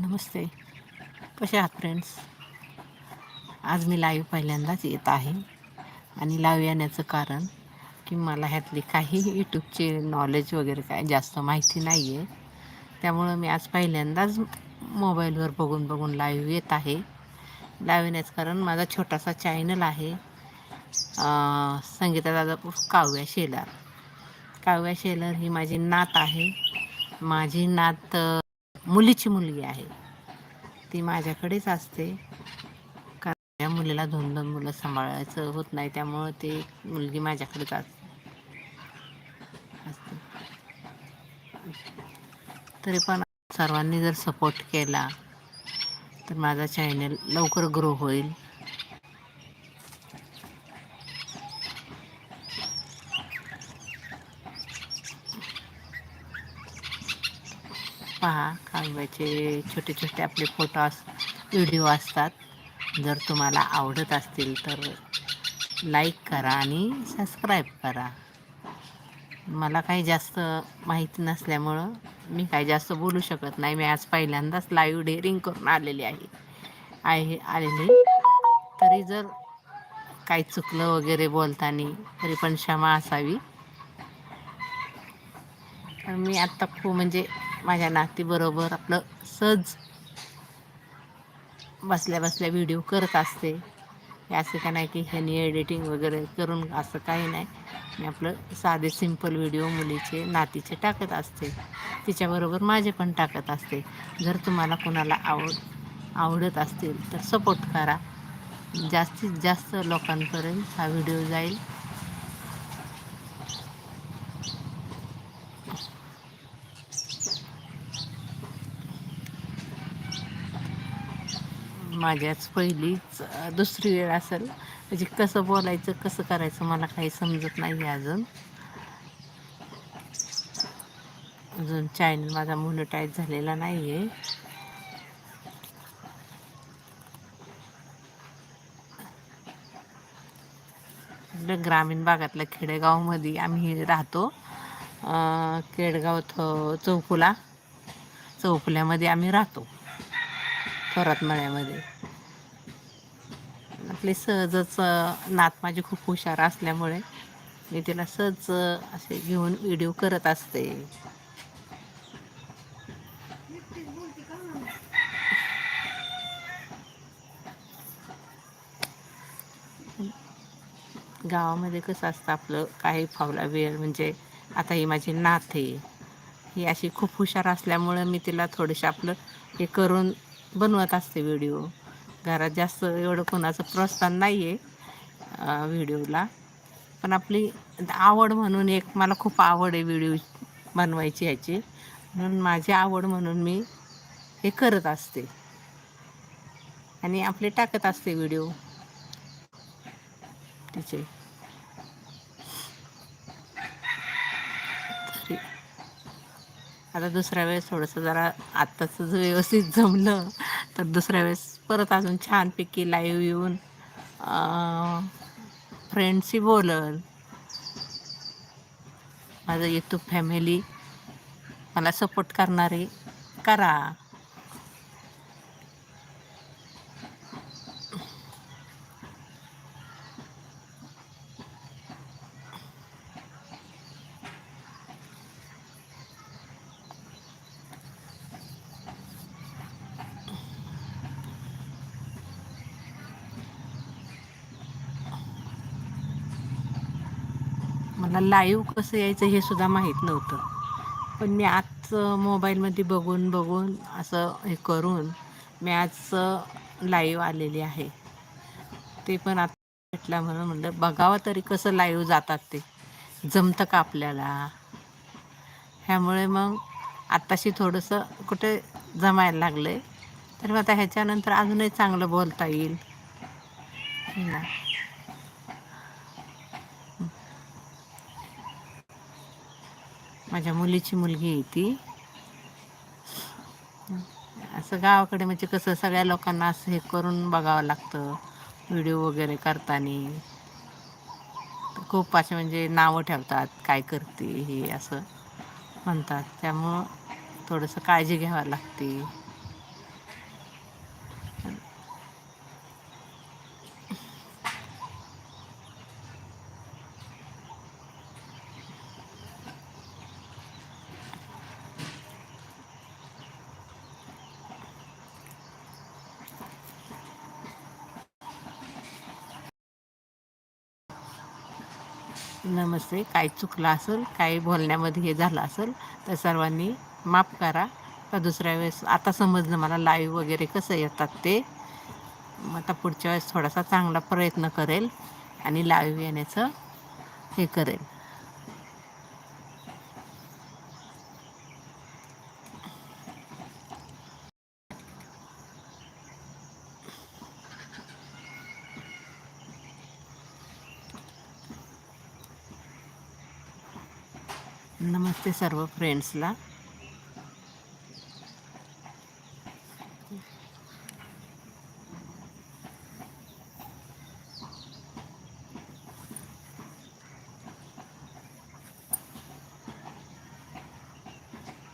नमस्ते. कसे आहात फ्रेंड्स आज मी लाईव्ह पहिल्यांदाच येत आहे. आणि लाईव्ह येण्याचं कारण की मला ह्यातली काही यूट्यूबचे नॉलेज वगैरे काय जास्त माहिती नाही आहे त्यामुळं मी आज पहिल्यांदाच मोबाईलवर बघून बघून लाईव्ह येत आहे. लाईव्ह येण्याचं कारण माझा छोटासा चॅनल आहे संगीता दादा काव्या शेलार. काव्या शेलर ही माझी नात आहे. माझी नात मुलीची मुलगी आहे. ती माझ्याकडेच असते. कारण या मुलीला दोन दोन मुलं सांभाळायचं होत नाही त्यामुळं ते मुलगी माझ्याकडेच असते असते. तरी पण सर्वांनी जर सपोर्ट केला तर माझा चॅनल लवकर ग्रो होईल. पहा काव्याचे छोटे छोटे आपले फोटो अस व्हिडिओ असतात. जर तुम्हाला आवडत असतील तर लाईक करा आणि सबस्क्राईब करा. मला काही जास्त माहिती नसल्यामुळं मी काही जास्त बोलू शकत नाही. मी आज पहिल्यांदाच लाईव्ह डेअरिंग करून आलेली आहे. आहे आलेली. तरी जर काही चुकलं वगैरे बोलताना तरी पण क्षमा असावी. मी आत्ता खूप म्हणजे माझ्या नातीबरोबर आपलं सहज बसल्या बसल्या व्हिडिओ करत असते. हे असं का नाही की ह्यानी एडिटिंग वगैरे करून असं काही नाही. मी आपलं साधे सिंपल व्हिडिओ मुलीचे नातीचे टाकत असते. तिच्याबरोबर माझे पण टाकत असते. जर तुम्हाला कोणाला आवड आवडत असतील तर सपोर्ट करा. जास्तीत जास्त लोकांपर्यंत हा व्हिडिओ जाईल. माझ्याच पहिलीच दुसरी वेळ असेल. म्हणजे कसं बोलायचं कसं करायचं मला काही समजत नाही आहे अजून. अजून चॅनल माझा मोनोटाईज झालेला नाही आहे ग्रामीण भागातल्या खेडेगावमध्ये आम्ही राहतो. केडगाव चौफुला. चौफुल्यामध्ये आम्ही राहतो. परत मळ्यामध्ये. आपले सहजच नात माझी खूप हुशार असल्यामुळे मी तिला सहज असे घेऊन व्हिडिओ करत असते. गावामध्ये कसं असतं आपलं काही फावला वेळ म्हणजे आता ही माझी नात आहे. ही अशी खूप हुशार असल्यामुळं मी तिला थोडंसं आपलं हे करून बनवत असते व्हिडिओ घरात जास्त एवढं कोणाचं प्रोत्साहन नाही आहे व्हिडिओला पण आपली आवड म्हणून एक मला खूप आवड आहे व्हिडिओ बनवायची ह्याची. म्हणून माझी आवड म्हणून मी हे करत असते. आणि आपले टाकत असते व्हिडिओ तिचे. आता दुसऱ्या वेळेस थोडंसं जरा आत्ताचं जर व्यवस्थित जमलं तर दुसऱ्या वेळेस परत अजून छानपैकी लाईव्ह येऊन फ्रेंडशी बोलल. माझं यूट्यूब फॅमिली मला सपोर्ट करणारे करा. मला लाईव्ह कसं यायचं हे सुद्धा माहीत नव्हतं. पण मी आज मोबाईलमध्ये बघून बघून असं हे करून मी आज लाईव्ह आलेली आहे. ते पण आता भेटला म्हणून म्हणलं बघावं तरी कसं लाईव्ह जातात ते. जमतं का आपल्याला? ह्यामुळे मग आत्ताशी थोडंसं कुठे जमायला लागलं आहे तर मग आता ह्याच्यानंतर अजूनही चांगलं बोलता येईल. ना. माझ्या मुलीची मुलगी आहे ती. असं गावाकडे म्हणजे कसं सगळ्या लोकांना असं हे करून बघावं लागतं व्हिडिओ वगैरे करताना. खूप असे म्हणजे नावं ठेवतात काय करते हे असं म्हणतात. त्यामुळं थोडंसं काळजी घ्यावं लागते. नमस्ते. काय चुकलं असेल काही बोलण्यामध्ये हे झालं असेल तर सर्वांनी माफ करा. का दुसऱ्या वेळेस आता समजलं मला लाईव्ह वगैरे कसं येतात ते. मग आता पुढच्या वेळेस थोडासा चांगला प्रयत्न करेल आणि लाईव्ह येण्याचं हे करेल. नमस्ते सर्व फ्रेंड्सला